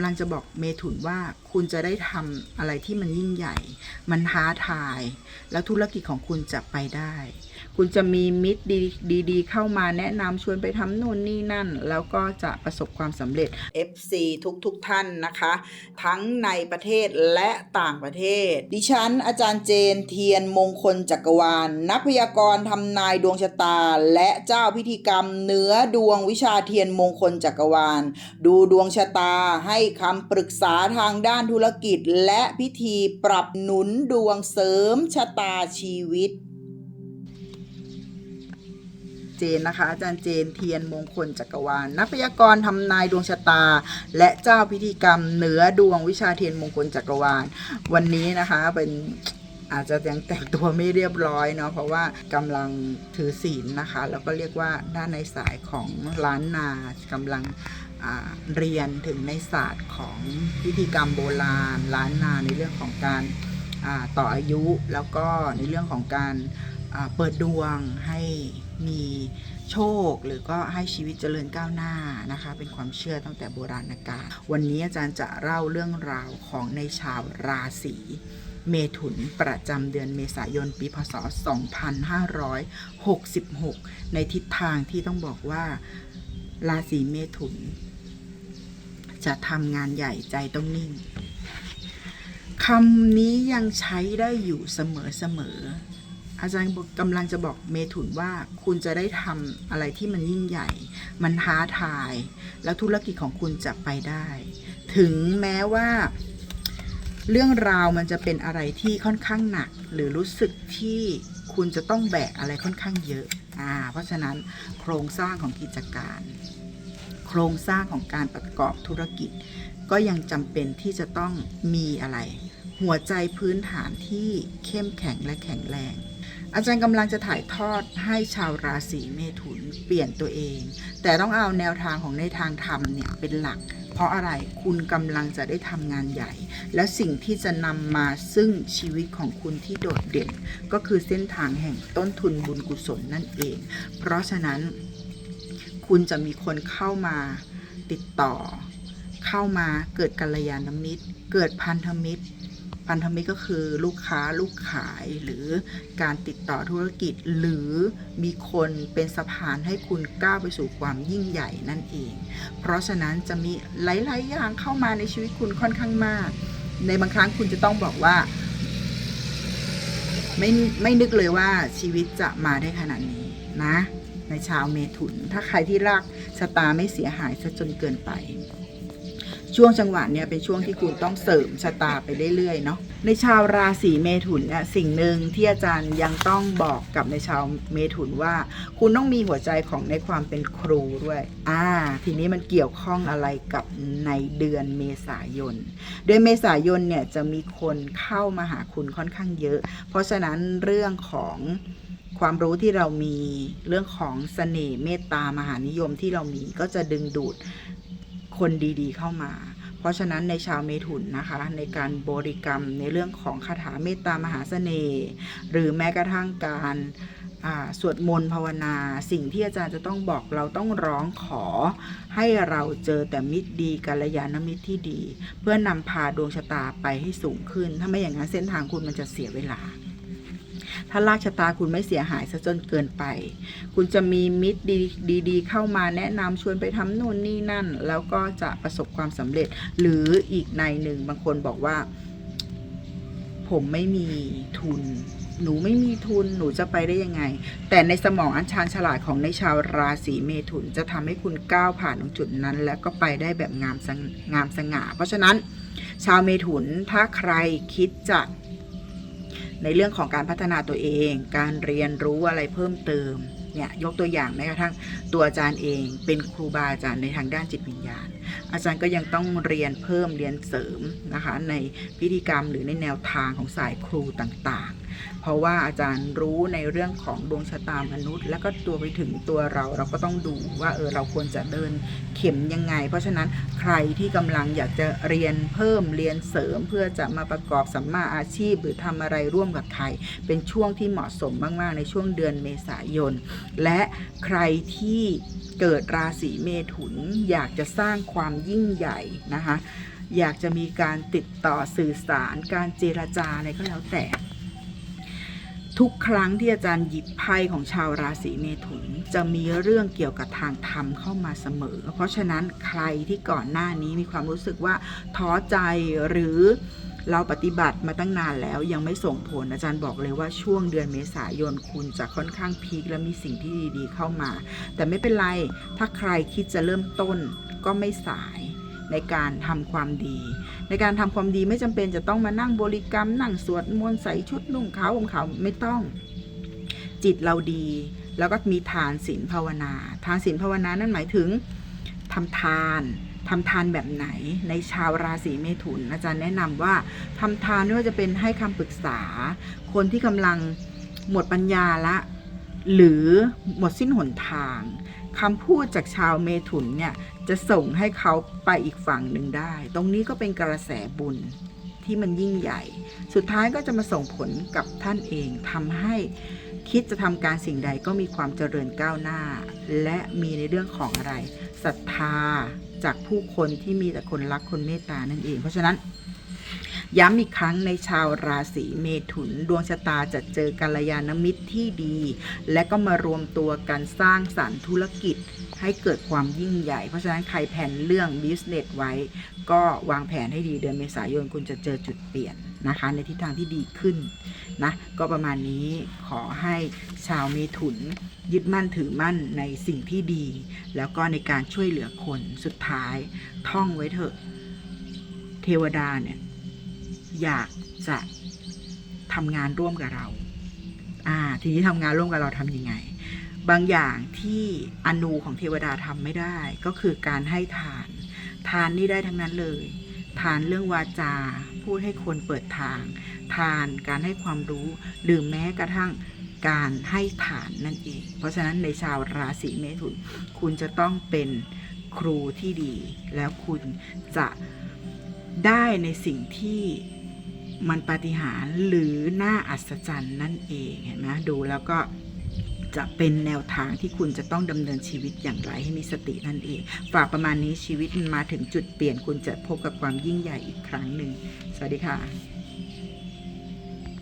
ำลังจะบอกเมถุนว่าคุณจะได้ทำอะไรที่มันยิ่งใหญ่ มันท้าทาย แล้วธุรกิจของคุณจะไปได้ คุณจะมีมิตรดีดีๆ เข้ามาแนะนำชวนไปทำนู่นนี่นั่น แล้วก็จะประสบความสำเร็จ FC ทุกทุกๆท่านนะคะ ทั้งในประเทศและต่างประเทศ ดิฉัน อาจารย์เจนเทียนมงคลจักรวาลนักพยากรณ์ทำนายดวงชะตา และเจ้าพิธีกรรมเหนือดวงวิชาเทียนมงคลจักรวาล ดูดวงชะตาให้คำปรึกษาทางด้านธุรกิจ และพิธีปรับหนุนดวงเสริมชะตาชีวิต เจนนะคะ อาจารย์เจนเทียนมงคลจักรวาลนักพยากรณ์ทำนายดวงชะตา และเจ้าพิธีกรรมเหนือดวงวิชาเทียนมงคลจักรวาล วันนี้นะคะเป็นอาจจะยังแต่งตัวไม่เรียบร้อยเนาะเพราะว่ากำลังถือศีลนะคะ แล้วก็เรียกว่าด้านในสายของล้านนากำลังเรียนถึงในศาสตร์ของพิธีกรรมโบราณ ล้านนาในเรื่องของการต่ออายุแล้วก็ในเรื่องของการเปิดดวงให้ มีโชคหรือก็ให้ชีวิตเจริญก้าวหน้านะคะ เป็นความเชื่อตั้งแต่โบราณกาลวันนี้อาจารย์จะเล่าเรื่องราวของในชาวราศีเมถุนประจำเดือนเมษายนปีพศ 2566 ในทิศทางที่ต้องบอกว่าราศีเมถุน จะทำงานใหญ่ใจต้องนิ่งคำนี้ยังใช้ได้อยู่เสมอเสมอๆ อาจารย์กำลังจะบอกเมถุนว่าคุณจะได้ทำอะไรที่มันยิ่งใหญ่ มันท้าทาย แล้วธุรกิจของคุณจะไปได้ ถึงแม้ว่า เรื่องราวมันจะเป็นอะไรที่ค่อนข้างหนัก หรือรู้สึกที่คุณจะต้องแบกอะไรค่อนข้างเยอะอ่าเพราะฉะนั้นโครงสร้างของกิจการ โครงสร้างของการประกอบธุรกิจ ก็ยังจำเป็นที่จะต้องมีอะไร หัวใจพื้นฐานที่เข้มแข็งและแข็งแรง อาจารย์กำลังจะถ่ายทอดให้ชาวราศีเมถุนเปลี่ยนตัวเอง แต่ต้องเอาแนวทางของในทางธรรมเนี่ยเป็นหลัก เพราะอะไรคุณกำลังจะได้ทำงานใหญ่ และสิ่งที่จะนำมาซึ่งชีวิตของคุณที่โดดเด่น ก็คือเส้นทางแห่งต้นทุนบุญกุศลนั่นเอง เพราะฉะนั้น คุณจะมีคนเข้ามาติดต่อ เข้ามาเกิดกัลยาณมิตร เกิดพันธมิตร พันธมิตรก็คือลูกค้าลูกขายหรือการติดต่อธุรกิจ หรือมีคนเป็นสะพานให้คุณก้าวไปสู่ความยิ่งใหญ่นั่นเอง เพราะฉะนั้นจะมีหลาย ๆ อย่างเข้ามาในชีวิตคุณค่อนข้างมาก ในบางครั้งคุณจะต้องบอกว่า ไม่ไม่นึกเลยว่าชีวิตจะมาได้ขนาดนี้นะ ในชาวเมถุน ถ้าใครที่รักชะตาไม่เสียหายซะจนเกินไป ช่วงจังหวะเนี้ยเป็นช่วงที่คุณต้องเสริมชะตาไปเรื่อยๆเนาะในชาวราศีเมถุนเนี่ยสิ่งหนึ่งที่อาจารย์ยังต้องบอกกับในชาวเมถุนว่า คุณต้องมีหัวใจของในความเป็นครูด้วยอ่าทีนี้มันเกี่ยวข้องอะไรกับในเดือนเมษายน เดือนเมษายนเนี่ยจะมีคนเข้ามาหาคุณค่อนข้างเยอะ เพราะฉะนั้นเรื่องของความรู้ที่เรามีเรื่องของเสน่ห์เมตตามหานิยมที่เรามีก็จะดึงดูด คนดีๆเข้ามา เพราะฉะนั้นในชาวเมถุนนะคะ ในการบริกรรมในเรื่องของคาถาเมตตามหาเสน่ห์หรือแม้กระทั่งการสวดมนต์ภาวนาสิ่งที่อาจารย์จะต้องบอกเราต้องร้องขอ ให้เราเจอแต่มิตรดีกัลยาณมิตรที่ดี เพื่อนำพาดวงชะตาไปให้สูงขึ้น ถ้าไม่อย่างนั้นเส้นทางคุณมันจะเสียเวลา ถ้าลากชะตาคุณไม่เสียหายซะจนเกินไป คุณจะมีมิตรดีดีๆเข้ามาแนะนำชวนไปทำนู่นนี่นั่น แล้วก็จะประสบความสำเร็จ หรืออีกในหนึ่งบางคนบอกว่า ผมไม่มีทุน หนูไม่มีทุนหนูจะไปได้ยังไง แต่ในสมองอันชาญฉลาดของในชาวราศีเมถุน จะทำให้คุณก้าวผ่านตรงจุดนั้น แล้วก็ไปได้แบบงามสงงามสง่า เพราะฉะนั้น ชาวเมถุนถ้าใครคิดจะ ในเรื่องของการพัฒนาตัวเอง การเรียนรู้อะไรเพิ่มเติมเนี่ยยกตัวอย่างแม้กระทั่งตัวอาจารย์เอง เป็นครูบาอาจารย์ในทางด้านจิตวิญญาณ อาจารย์ก็ยังต้องเรียนเพิ่มเรียนเสริมนะคะในพิธีกรรมหรือในแนวทางของสายครูต่างๆ เพราะว่าอาจารย์รู้ในเรื่องของดวงชะตามนุษย์ แล้วก็ตัวไปถึงตัวเราเราก็ต้องดูว่าเออเราควรจะเดินเข็มยังไง เพราะฉะนั้นใครที่กำลังอยากจะเรียนเพิ่มเรียนเสริม เพื่อจะมาประกอบสัมมาอาชีพ หรือทำอะไรร่วมกับใครเป็นช่วงที่เหมาะสมมากๆ ในช่วงเดือนเมษายน และใครที่เกิดราศีเมถุนอยากจะสร้างความความยิ่งใหญ่นะคะอยากจะมีการติดต่อสื่อสาร การเจรจาอะไรก็แล้วแต่ ทุกครั้งที่อาจารย์หยิบไพ่ของชาวราศีเมถุน จะมีเรื่องเกี่ยวกับทางธรรมเข้ามาเสมอ เพราะฉะนั้นใครที่ก่อนหน้านี้มีความรู้สึกว่าท้อใจหรือเราปฏิบัติมาตั้งนานแล้วยังไม่ส่งผลอาจารย์บอกเลยว่าช่วงเดือนเมษายนคุณจะค่อนข้างพีคและมีสิ่งที่ดีๆเข้ามา แต่ไม่เป็นไรถ้าใครคิดจะเริ่มต้น ก็ไม่สายในการทำความดี ในการทำความดีไม่จำเป็นจะต้องมานั่งบริกรรม นั่งสวดมนต์ใส่ชุดนุ่งขาวห่มขาวไม่ต้อง จิตเราดี แล้วก็มีทานศีลภาวนา ทานศีลภาวนานั่นหมายถึงทำทานทำทานแบบไหนในชาวราศีเมถุน อาจารย์แนะนำว่าทำทานไม่ว่าจะเป็นให้คำปรึกษา คนที่กำลังหมดปัญญาละ หรือหมดสิ้นหนทาง คำพูดจากชาวเมถุนเนี่ยจะส่งให้เขาไปอีกฝั่งหนึ่งได้ ตรงนี้ก็เป็นกระแสบุญที่มันยิ่งใหญ่ สุดท้ายก็จะมาส่งผลกับท่านเองทำให้คิดจะทำการสิ่งใดก็มีความเจริญก้าวหน้า และมีในเรื่องของอะไรศรัทธาจากผู้คนที่มีแต่คนรักคนเมตตานั่นเอง เพราะฉะนั้น ย้ำอีกครั้งในชาวราศีเมถุน ดวงชะตาจะเจอกัลยาณมิตรที่ดี และก็มารวมตัวกันสร้างสรรค์ธุรกิจให้เกิดความยิ่งใหญ่ เพราะฉะนั้นใครแผนเรื่อง business ไว้ ก็วางแผนให้ดีเดือนเมษายนคุณจะเจอจุดเปลี่ยนนะคะ ในทิศทางที่ดีขึ้นนะก็ประมาณนี้ขอให้ชาวเมถุนยึดมั่นถือมั่นในสิ่งที่ดี แล้วก็ในการช่วยเหลือคนสุดท้ายท่องไว้เถอะ เทวดาเนี่ย อยากจะทำงานร่วมกับเรา อ่า ทีนี้ทำงานร่วมกับเราทำยังไง บางอย่างที่อนูของเทวดาทำไม่ได้ ก็คือการให้ทาน ทานนี่ได้ทั้งนั้นเลย ทานเรื่องวาจา พูดให้คนเปิดทาง ทานการให้ความรู้ หรือแม้กระทั่งการให้ฐานนั่นเอง เพราะฉะนั้นในชาวราศีเมถุน คุณจะต้องเป็นครูที่ดี แล้วคุณจะได้ในสิ่งที่ มันปาฏิหาริย์หรือน่าอัศจรรย์นั่นเองเห็นไหมดูแล้วก็จะเป็นแนวทางที่คุณจะต้องดำเนินชีวิตอย่างไรให้มีสตินั่นเอง ฝากประมาณนี้ชีวิตมันมาถึงจุดเปลี่ยนคุณจะพบกับความยิ่งใหญ่อีกครั้งหนึ่ง สวัสดีค่ะ